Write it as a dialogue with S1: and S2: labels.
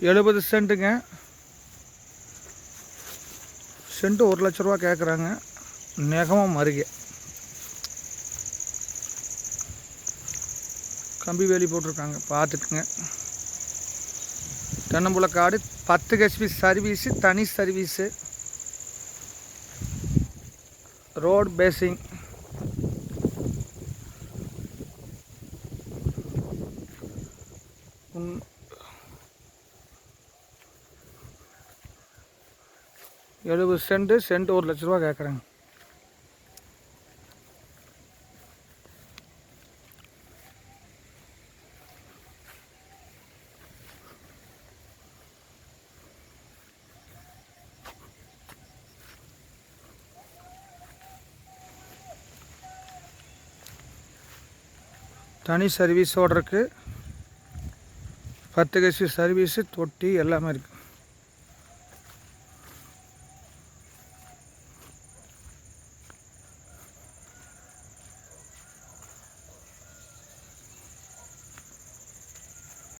S1: எழுபது சென்ட்டுங்க. சென்ட்டு ஒரு லட்ச ரூபா கேட்குறாங்க நெகமம் அருகே கம்பி வேலி போட்டிருக்காங்க. பார்த்துக்குங்க. தென்னம்புல காடு பத்து ஹெச்பி சர்வீஸு தனி சர்வீஸு. Road facing. உன்- எழுபது சென்ட்டு சென்ட் ஒரு லட்ச ரூபா கேட்குறாங்க தனி சர்வீஸோடு இருக்குது பத்து கசி சர்வீஸு தொட்டி எல்லாமே இருக்குது